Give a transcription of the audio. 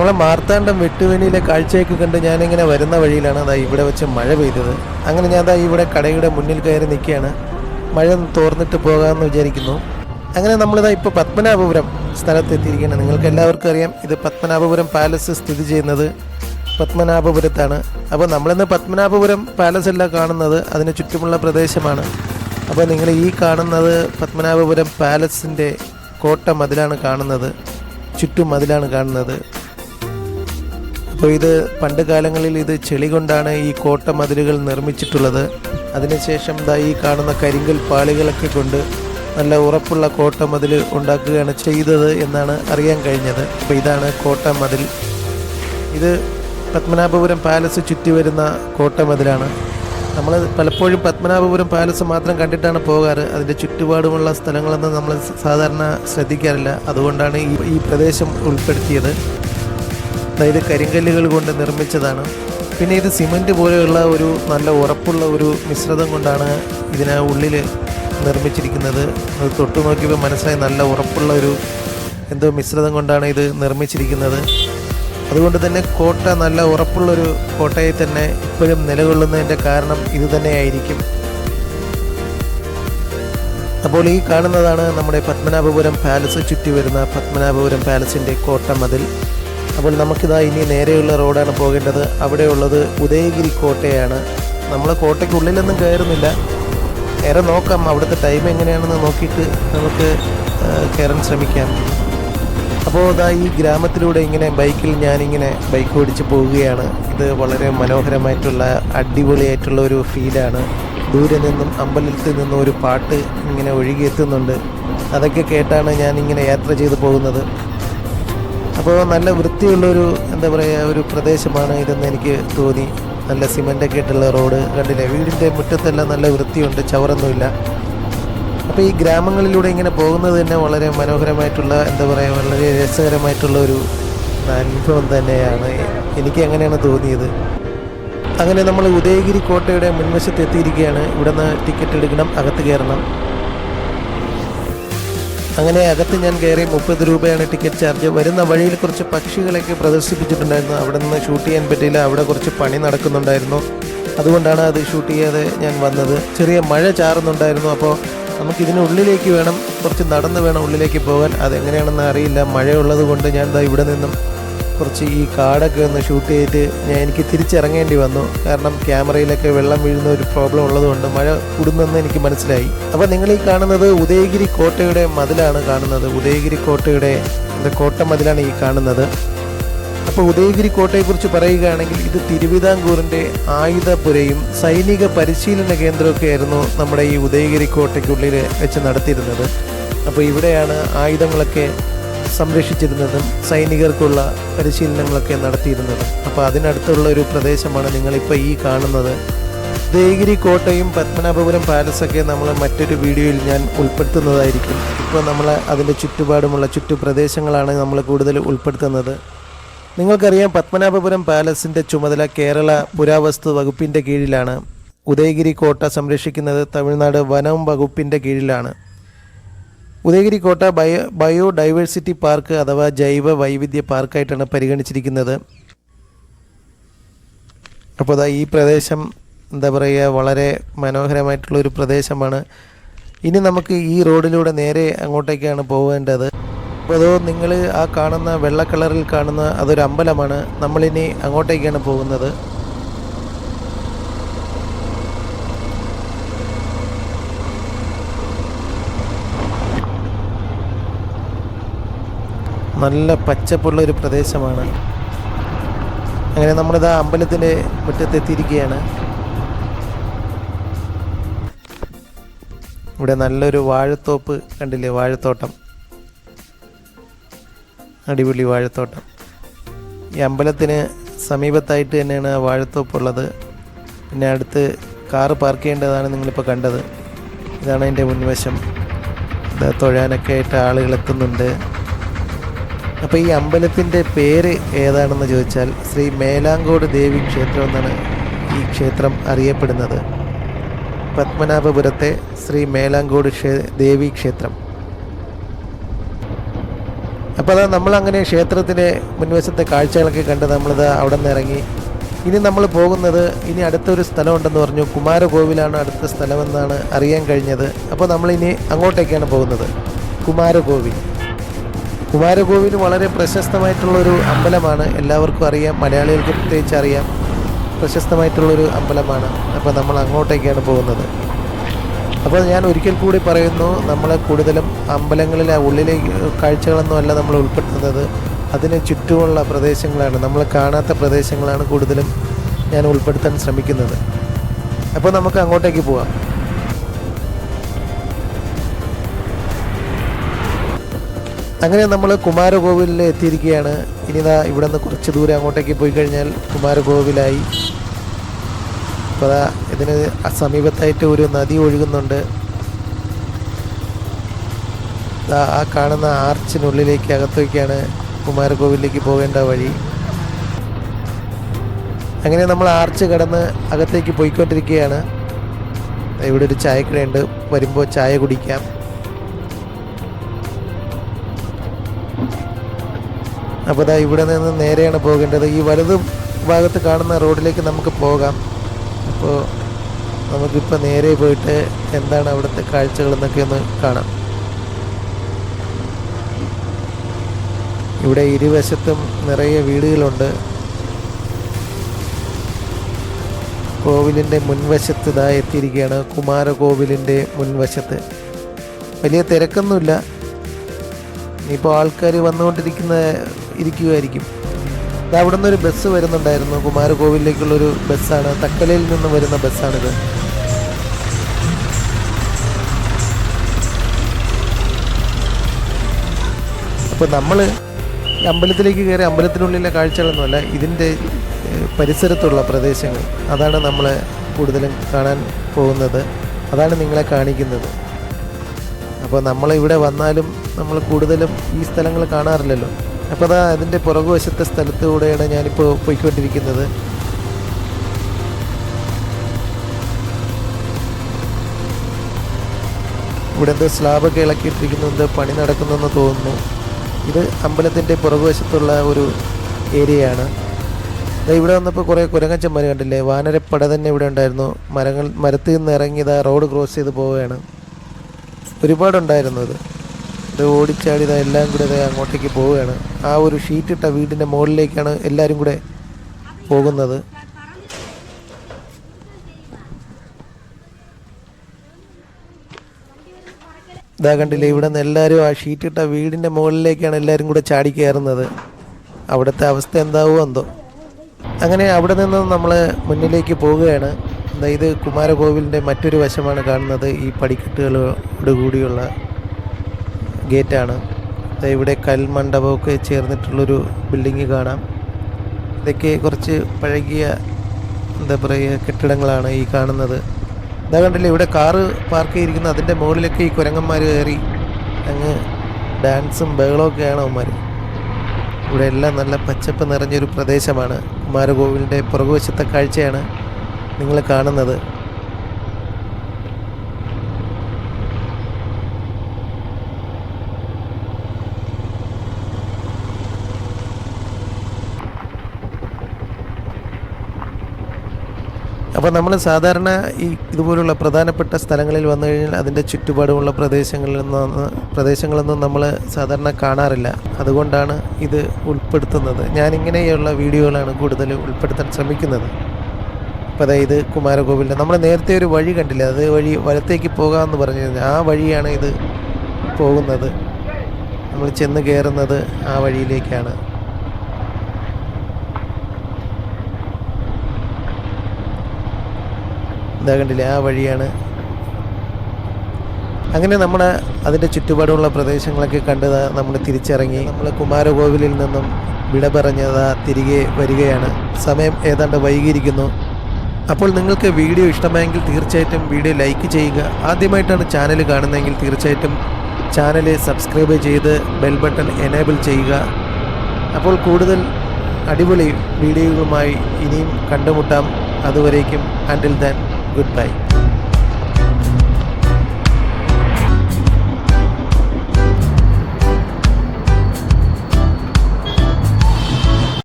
നമ്മളെ മാർത്താണ്ഡം വെട്ടുവെണിയിലെ കാഴ്ചയൊക്കെ കണ്ട് ഞാനിങ്ങനെ വരുന്ന വഴിയിലാണ് അതാ ഇവിടെ വെച്ച് മഴ പെയ്തത്. അങ്ങനെ ഞാൻ അതാ ഇവിടെ കടയുടെ മുന്നിൽ കയറി നിൽക്കുകയാണ്. മഴ തോർന്നിട്ട് പോകാമെന്ന് വിചാരിക്കുന്നു. അങ്ങനെ നമ്മളിതാ ഇപ്പോൾ പത്മനാഭപുരം സ്ഥലത്തെത്തിയിരിക്കുകയാണ്. നിങ്ങൾക്ക് എല്ലാവർക്കും അറിയാം ഇത് പത്മനാഭപുരം പാലസ് സ്ഥിതി ചെയ്യുന്നത് പത്മനാഭപുരത്താണ്. അപ്പോൾ നമ്മളിന്ന് പത്മനാഭപുരം പാലസ് അല്ല കാണുന്നത് അതിന് ചുറ്റുമുള്ള പ്രദേശമാണ്. അപ്പോൾ നിങ്ങൾ ഈ കാണുന്നത് പത്മനാഭപുരം പാലസിന്റെ കോട്ട മതിലാണ് കാണുന്നത് ചുറ്റും മതിലാണ് കാണുന്നത്. അപ്പോൾ ഇത് പണ്ട് കാലങ്ങളിൽ ഇത് ചെളി കൊണ്ടാണ് ഈ കോട്ട മതിലുകൾ നിർമ്മിച്ചിട്ടുള്ളത്. അതിനുശേഷം ദാ ഈ കാണുന്ന കരിങ്കൽ പാളികളൊക്കെ കൊണ്ട് നല്ല ഉറപ്പുള്ള കോട്ട മതിൽ ഉണ്ടാക്കുകയാണ് ചെയ്തത് എന്നാണ് അറിയാൻ കഴിഞ്ഞത്. അപ്പോൾ ഇതാണ് കോട്ട മതിൽ. ഇത് പത്മനാഭപുരം പാലസ് ചുറ്റി വരുന്ന കോട്ട മതിലാണ്. നമ്മൾ പലപ്പോഴും പത്മനാഭപുരം പാലസ് മാത്രം കണ്ടിട്ടാണ് പോകാറ്. അതിന്റെ ചുറ്റുപാടുമുള്ള സ്ഥലങ്ങളൊന്നും നമ്മൾ സാധാരണ ശ്രദ്ധിക്കാറില്ല. അതുകൊണ്ടാണ് ഈ ഈ പ്രദേശം ഉൾപ്പെടുത്തിയത്. അതായത് കരിങ്കല്ലുകൾ കൊണ്ട് നിർമ്മിച്ചതാണ്. പിന്നെ ഇത് സിമന്റ് പോലെയുള്ള ഒരു നല്ല ഉറപ്പുള്ള ഒരു മിശ്രിതം കൊണ്ടാണ് ഇതിന് ഉള്ളിൽ നിർമ്മിച്ചിരിക്കുന്നത്. അത് തൊട്ട് നോക്കിയപ്പോൾ മനസ്സിലായി നല്ല ഉറപ്പുള്ള ഒരു എന്തോ മിശ്രിതം കൊണ്ടാണ് ഇത് നിർമ്മിച്ചിരിക്കുന്നത്. അതുകൊണ്ട് തന്നെ കോട്ട നല്ല ഉറപ്പുള്ളൊരു കോട്ടയെ തന്നെ ഇപ്പോഴും നിലകൊള്ളുന്നതിന്റെ കാരണം ഇത് തന്നെയായിരിക്കും. അപ്പോൾ ഈ കാണുന്നതാണ് നമ്മുടെ പത്മനാഭപുരം പാലസ് ചുറ്റി വരുന്ന പത്മനാഭപുരം പാലസിന്റെ കോട്ട മതിൽ. അപ്പോൾ നമുക്കിതാ ഇനി നേരെയുള്ള റോഡാണ് പോകേണ്ടത്. അവിടെയുള്ളത് ഉദയഗിരി കോട്ടയാണ്. നമ്മൾ കോട്ടയ്ക്കുള്ളിലൊന്നും കയറുന്നില്ല. ഏറെ നോക്കാം അവിടുത്തെ ടൈം എങ്ങനെയാണെന്ന് നോക്കിയിട്ട് നമുക്ക് കയറാൻ ശ്രമിക്കാം. അപ്പോൾ ഇതാ ഈ ഗ്രാമത്തിലൂടെ ഇങ്ങനെ ബൈക്കിൽ ഞാനിങ്ങനെ ബൈക്ക് ഓടിച്ച് പോവുകയാണ്. ഇത് വളരെ മനോഹരമായിട്ടുള്ള അടിപൊളിയായിട്ടുള്ള ഒരു ഫീലാണ് ദൂരെ നിന്നും അമ്പലത്തിൽ നിന്നും ഒരു പാട്ട് ഇങ്ങനെ ഒഴുകിയെത്തുന്നുണ്ട് അതൊക്കെ കേട്ടാണ് ഞാനിങ്ങനെ യാത്ര ചെയ്തു പോകുന്നത്. അപ്പോൾ നല്ല വൃത്തിയുള്ളൊരു എന്താ പറയുക ഒരു പ്രദേശമാണ് ഇതെന്ന് എനിക്ക് തോന്നി. നല്ല സിമന്റൊക്കെ ഇട്ടുള്ള റോഡ് കണ്ടില്ലേ? വീടിന്റെ മുറ്റത്തെല്ലാം നല്ല വൃത്തിയുണ്ട് ചവറൊന്നുമില്ല. അപ്പോൾ ഈ ഗ്രാമങ്ങളിലൂടെ ഇങ്ങനെ പോകുന്നത് തന്നെ വളരെ മനോഹരമായിട്ടുള്ള എന്താ പറയുക വളരെ രസകരമായിട്ടുള്ള ഒരു അനുഭവം തന്നെയാണ് എനിക്ക് അങ്ങനെയാണ് തോന്നിയത്. അങ്ങനെ നമ്മൾ ഉദയഗിരി കോട്ടയുടെ മുൻവശത്ത് എത്തിയിരിക്കുകയാണ്. ഇവിടുന്ന് ടിക്കറ്റ് എടുക്കണം അകത്ത് കയറണം. അങ്ങനെ അകത്ത് ഞാൻ കയറി മുപ്പത് രൂപയാണ് ടിക്കറ്റ് ചാർജ് വരുന്ന വഴിയിൽ കുറച്ച് പക്ഷികളൊക്കെ പ്രദർശിപ്പിച്ചിട്ടുണ്ടായിരുന്നു. അവിടെ നിന്ന് ഷൂട്ട് ചെയ്യാൻ പറ്റിയില്ല. അവിടെ കുറച്ച് പണി നടക്കുന്നുണ്ടായിരുന്നു. അതുകൊണ്ടാണ് അത് ഷൂട്ട് ചെയ്യാതെ ഞാൻ വന്നത്. ചെറിയ മഴ ചാറുന്നുണ്ടായിരുന്നു. അപ്പോൾ നമുക്ക് ഇതിനുള്ളിലേക്ക് വേണം. കുറച്ച് നടന്ന് വേണം ഉള്ളിലേക്ക് പോകാൻ. അതെങ്ങനെയാണെന്ന് അറിയില്ല. മഴയുള്ളത് കൊണ്ട് ഞാൻ ദാ ഇവിടെ നിന്നും കുറച്ച് ഈ കാടൊക്കെ ഒന്ന് ഷൂട്ട് ചെയ്തിട്ട് ഞാൻ എനിക്ക് തിരിച്ചിറങ്ങേണ്ടി വന്നു. കാരണം ക്യാമറയിലൊക്കെ വെള്ളം വീഴുന്ന ഒരു പ്രോബ്ലം ഉള്ളതുകൊണ്ട് മഴ കൂടുന്നെന്ന് എനിക്ക് മനസ്സിലായി. അപ്പോൾ നിങ്ങൾ ഈ കാണുന്നത് ഉദയഗിരി കോട്ടയുടെ മതിലാണ് കാണുന്നത്. ഉദയഗിരി കോട്ടയുടെ കോട്ട മതിലാണ് ഈ കാണുന്നത്. അപ്പോൾ ഉദയഗിരി കോട്ടയെക്കുറിച്ച് പറയുകയാണെങ്കിൽ ഇത് തിരുവിതാംകൂറിന്റെ ആയുധപുരയും സൈനിക പരിശീലന കേന്ദ്രമൊക്കെ ആയിരുന്നു നമ്മുടെ ഈ ഉദയഗിരി കോട്ടയ്ക്കുള്ളിൽ വെച്ച് നടത്തിയിരുന്നത്. അപ്പോൾ ഇവിടെയാണ് ആയുധങ്ങളൊക്കെ സംരക്ഷിച്ചിരുന്നതും സൈനികർക്കുള്ള പരിശീലനങ്ങളൊക്കെ നടത്തിയിരുന്നതും. അപ്പോൾ അതിനടുത്തുള്ള ഒരു പ്രദേശമാണ് നിങ്ങളിപ്പോൾ ഈ കാണുന്നത്. ദേഗിരി കോട്ടയും പത്മനാഭപുരം പാലസൊക്കെ നമ്മൾ മറ്റൊരു വീഡിയോയിൽ ഞാൻ ഉൾപ്പെടുത്തുന്നതായിരിക്കും. ഇപ്പോൾ നമ്മൾ അതിന്റെ ചുറ്റുപാടുമുള്ള ചുറ്റുപ്രദേശങ്ങളാണ് നമ്മൾ കൂടുതൽ ഉൾപ്പെടുത്തുന്നത്. നിങ്ങൾക്കറിയാം പത്മനാഭപുരം പാലസിന്റെ ചുമതല കേരള പുരാവസ്തു വകുപ്പിന്റെ കീഴിലാണ്. ഉദയഗിരി കോട്ട സംരക്ഷിക്കുന്നത് തമിഴ്നാട് വനം വകുപ്പിന്റെ കീഴിലാണ്. ഉദയഗിരി കോട്ട ബയോ ബയോ ഡൈവേഴ്സിറ്റി പാർക്ക് അഥവാ ജൈവ വൈവിധ്യ പാർക്കായിട്ടാണ് പരിഗണിച്ചിരിക്കുന്നത്. അപ്പോൾ അതാ ഈ പ്രദേശം എന്താ പറയുക വളരെ മനോഹരമായിട്ടുള്ള ഒരു പ്രദേശമാണ്. ഇനി നമുക്ക് ഈ റോഡിലൂടെ നേരെ അങ്ങോട്ടേക്കാണ് പോകേണ്ടത് അപ്പോൾ അതോ നിങ്ങൾ ആ കാണുന്ന വെള്ള കളറിൽ കാണുന്ന അതൊരു അമ്പലമാണ്. നമ്മളിനി അങ്ങോട്ടേക്കാണ് പോകുന്നത്. നല്ല പച്ചപ്പുള്ള ഒരു പ്രദേശമാണ്. അങ്ങനെ നമ്മളിതാ അമ്പലത്തിന്റെ മുറ്റത്തെത്തിയിരിക്കുകയാണ് ഇവിടെ നല്ലൊരു വാഴത്തോപ്പ് കണ്ടില്ലേ? വാഴത്തോട്ടം. അടിപൊളി വാഴത്തോട്ടം. ഈ അമ്പലത്തിന് സമീപത്തായിട്ട് തന്നെയാണ് വാഴത്തോപ്പുള്ളത് പിന്നെ അടുത്ത് കാറ് പാർക്ക് ചെയ്യേണ്ടതാണ് നിങ്ങളിപ്പോൾ കണ്ടത്. ഇതാണ് അതിന്റെ മുൻവശം. തൊഴാനൊക്കെ ആയിട്ട് ആളുകൾ എത്തുന്നുണ്ട്. അപ്പോൾ ഈ അമ്പലത്തിന്റെ പേര് ഏതാണെന്ന് ചോദിച്ചാൽ ശ്രീ മേലാങ്കോട് ദേവി ക്ഷേത്രം എന്നാണ് ഈ ക്ഷേത്രം അറിയപ്പെടുന്നത്. പത്മനാഭപുരത്തെ ശ്രീ മേലാങ്കോട് ദേവി ക്ഷേത്രം. അപ്പോൾ അതാ നമ്മളങ്ങനെ ക്ഷേത്രത്തിലെ മുൻവശത്തെ കാഴ്ചകളൊക്കെ കണ്ട് നമ്മളിത് അവിടെ നിന്ന് ഇറങ്ങി ഇനി നമ്മൾ പോകുന്നത് ഇനി അടുത്തൊരു സ്ഥലമുണ്ടെന്ന് പറഞ്ഞു. കുമാരകോവിലാണ് അടുത്ത സ്ഥലമെന്നാണ് അറിയാൻ കഴിഞ്ഞത്. അപ്പോൾ നമ്മളിനി അങ്ങോട്ടേക്കാണ് പോകുന്നത്. കുമാരകോവിൽ. കുമാരകോവിൽ വളരെ പ്രശസ്തമായിട്ടുള്ളൊരു അമ്പലമാണ് എല്ലാവർക്കും അറിയാം മലയാളികൾക്ക് പ്രത്യേകിച്ച് അറിയാം. പ്രശസ്തമായിട്ടുള്ളൊരു അമ്പലമാണ്. അപ്പോൾ നമ്മൾ അങ്ങോട്ടേക്കാണ് പോകുന്നത്. അപ്പോൾ ഞാൻ ഒരിക്കൽ കൂടി പറയുന്നു നമ്മൾ കൂടുതലും അമ്പലങ്ങളിലെ ഉള്ളിലേക്ക് കാഴ്ചകളൊന്നും അല്ല നമ്മൾ ഉൾപ്പെടുത്തുന്നത്. അതിന് ചുറ്റുമുള്ള പ്രദേശങ്ങളാണ്. നമ്മൾ കാണാത്ത പ്രദേശങ്ങളാണ് കൂടുതലും ഞാൻ ഉൾപ്പെടുത്താൻ ശ്രമിക്കുന്നത്. അപ്പോൾ നമുക്ക് അങ്ങോട്ടേക്ക് പോവാം. അങ്ങനെ നമ്മൾ കുമാരകോവിലിൽ എത്തിയിരിക്കുകയാണ്. ഇനി ദാ ഇവിടെ നിന്ന് കുറച്ച് ദൂരെ അങ്ങോട്ടേക്ക് പോയി കഴിഞ്ഞാൽ കുമാരകോവിലായി. അപ്പോൾ ഇതിന് സമീപത്തായിട്ട് ഒരു നദി ഒഴുകുന്നുണ്ട്. ആ കാണുന്ന ആർച്ചിനുള്ളിലേക്ക് അകത്തേക്കാണ് കുമാരകോവിലേക്ക് പോകേണ്ട വഴി. അങ്ങനെ നമ്മൾ ആർച്ച് കടന്ന് അകത്തേക്ക് പോയിക്കൊണ്ടിരിക്കുകയാണ്. ഇവിടെ ഒരു ചായക്കടയുണ്ട്. വരുമ്പോൾ ചായ കുടിക്കാം. അപ്പോൾ ദാ ഇവിടെ നിന്ന് നേരെയാണ് പോകേണ്ടത്. ഈ വലത് ഭാഗത്ത് കാണുന്ന റോഡിലേക്ക് നമുക്ക് പോകാം. അപ്പോൾ നമുക്കിപ്പോൾ നേരെ പോയിട്ട് എന്താണ് അവിടുത്തെ കാഴ്ചകളെന്നൊക്കെ ഒന്ന് കാണാം. ഇവിടെ ഇരുവശത്തും നിറയെ വീടുകളുണ്ട്. കോവിലിന്റെ മുൻവശത്ത് ഇതാ എത്തിയിരിക്കുകയാണ്. കുമാരകോവിലിന്റെ മുൻവശത്ത്. വലിയ തിരക്കൊന്നുമില്ല. ഇപ്പോൾ ആൾക്കാർ വന്നുകൊണ്ടിരിക്കുന്ന ഇരിക്കുകയായിരിക്കും അവിടെ നിന്നൊരു ബസ് വരുന്നുണ്ടായിരുന്നു. കുമാരകോവിലേക്കുള്ളൊരു ബസ്സാണ്. തക്കലയിൽ നിന്ന് വരുന്ന ബസ്സാണിത്. അപ്പോൾ നമ്മൾ അമ്പലത്തിലേക്ക് കയറി അമ്പലത്തിനുള്ളിലെ കാഴ്ചകളൊന്നുമല്ല ഇതിന്റെ പരിസരത്തുള്ള പ്രദേശങ്ങൾ. അതാണ് നമ്മൾ കൂടുതലും കാണാൻ പോകുന്നത്. അതാണ് നിങ്ങളെ കാണിക്കുന്നത്. അപ്പോൾ നമ്മളിവിടെ വന്നാലും നമ്മൾ കൂടുതലും ഈ സ്ഥലങ്ങൾ കാണാറില്ലല്ലോ. അപ്പോൾ അതാ അതിന്റെ പുറകുവശത്തെ സ്ഥലത്തൂടെയാണ് ഞാനിപ്പോൾ പോയിക്കൊണ്ടിരിക്കുന്നത്. ഇവിടെ എന്തോ സ്ലാബൊക്കെ ഇളക്കിയിട്ടിരിക്കുന്നുണ്ട് പണി നടക്കുന്നെന്ന് തോന്നുന്നു. ഇത് അമ്പലത്തിന്റെ പുറകുവശത്തുള്ള ഒരു ഏരിയയാണ്. ഇവിടെ വന്നപ്പോൾ കുറേ കുരങ്ങച്ചന്മാർ കണ്ടില്ലേ? വാനരപ്പട തന്നെ ഇവിടെ ഉണ്ടായിരുന്നു. മരങ്ങൾ മരത്തിൽ നിന്ന് ഇറങ്ങിയതാ റോഡ് ക്രോസ് ചെയ്ത് പോവുകയാണ്. ഒരുപാടുണ്ടായിരുന്നു ഇത് ഇത് ഓടിച്ചാടി ഇതാ എല്ലാം കൂടെ ഇതാ അങ്ങോട്ടേക്ക് പോവുകയാണ്. ആ ഒരു ഷീറ്റിട്ട വീടിന്റെ മുകളിലേക്കാണ് എല്ലാവരും കൂടെ പോകുന്നത്. ഇതാ കണ്ടില്ലേ ഇവിടെ നിന്ന് എല്ലാവരും ആ ഷീറ്റിട്ട വീടിന്റെ മുകളിലേക്കാണ് എല്ലാവരും കൂടെ ചാടി കയറുന്നത്. അവിടുത്തെ അവസ്ഥ എന്താവുമോ എന്തോ. അങ്ങനെ അവിടെ നിന്ന് നമ്മൾ മുന്നിലേക്ക് പോവുകയാണ്. ഇത് കുമാരകോവിലിന്റെ മറ്റൊരു വശമാണ് കാണുന്നത്. ഈ പടിക്കെട്ടുകളോട് കൂടിയുള്ള ഗേറ്റാണ്. ഇവിടെ കൽമണ്ഡപമൊക്കെ ചേർന്നിട്ടുള്ളൊരു ബിൽഡിങ് കാണാം. ഇതൊക്കെ കുറച്ച് പഴകിയ എന്താ പറയുക കെട്ടിടങ്ങളാണ് ഈ കാണുന്നത്. ഇതാ കണ്ടില്ലേ ഇവിടെ കാറ് പാർക്ക് ചെയ്തിരിക്കുന്ന. അതിന്റെ മുകളിലൊക്കെ ഈ കുരങ്ങന്മാർ കയറി അങ്ങ് ഡാൻസും ബഹളമൊക്കെയാണ് അവന്മാർ ഇവിടെ എല്ലാം നല്ല പച്ചപ്പ് നിറഞ്ഞൊരു പ്രദേശമാണ്. കുമാരകോവിലിന്റെ പുറകുവശത്തെ കാഴ്ചയാണ് നിങ്ങൾ കാണുന്നത്. അപ്പോൾ നമ്മൾ സാധാരണ ഈ ഇതുപോലുള്ള പ്രധാനപ്പെട്ട സ്ഥലങ്ങളിൽ വന്നു കഴിഞ്ഞാൽ അതിന്റെ ചുറ്റുപാടുമുള്ള പ്രദേശങ്ങളിൽ നിന്ന് പ്രദേശങ്ങളൊന്നും നമ്മൾ സാധാരണ കാണാറില്ല. അതുകൊണ്ടാണ് ഇത് ഉൾപ്പെടുത്തുന്നത്. ഞാനിങ്ങനെയുള്ള വീഡിയോകളാണ് കൂടുതൽ ഉൾപ്പെടുത്താൻ ശ്രമിക്കുന്നത്. അപ്പോൾ അതായത് കുമാരകോവിലിന്റെ നമ്മൾ നേരത്തെ ഒരു വഴി കണ്ടില്ല? അത് വഴി വലത്തേക്ക് പോകാമെന്ന് പറഞ്ഞു കഴിഞ്ഞാൽ ആ വഴിയാണ് ഇത് പോകുന്നത്. നമ്മൾ ചെന്ന് കയറുന്നത് ആ വഴിയിലേക്കാണ്. ഇതാ കണ്ടില്ലേ ആ വഴിയാണ്. അങ്ങനെ നമ്മൾ അതിന്റെ ചുറ്റുപാടുമുള്ള പ്രദേശങ്ങളൊക്കെ കണ്ട് നമ്മൾ തിരിച്ചിറങ്ങി. നമ്മൾ കുമാരകോവിലിൽ നിന്നും വിട പറഞ്ഞതാ തിരികെ വരികയാണ്. സമയം ഏതാണ്ട് വൈകിയിരിക്കുന്നു. അപ്പോൾ നിങ്ങൾക്ക് വീഡിയോ ഇഷ്ടമായെങ്കിൽ തീർച്ചയായിട്ടും വീഡിയോ ലൈക്ക് ചെയ്യുക. ആദ്യമായിട്ടാണ് ചാനൽ കാണുന്നതെങ്കിൽ തീർച്ചയായിട്ടും ചാനൽ സബ്സ്ക്രൈബ് ചെയ്ത് ബെൽ ബട്ടൺ എനേബിൾ ചെയ്യുക. അപ്പോൾ കൂടുതൽ അടിപൊളി വീഡിയോകളുമായി ഇനിയും കണ്ടുമുട്ടാം. അതുവരേക്കും അൻഡിൽ ദാൻ goodbye.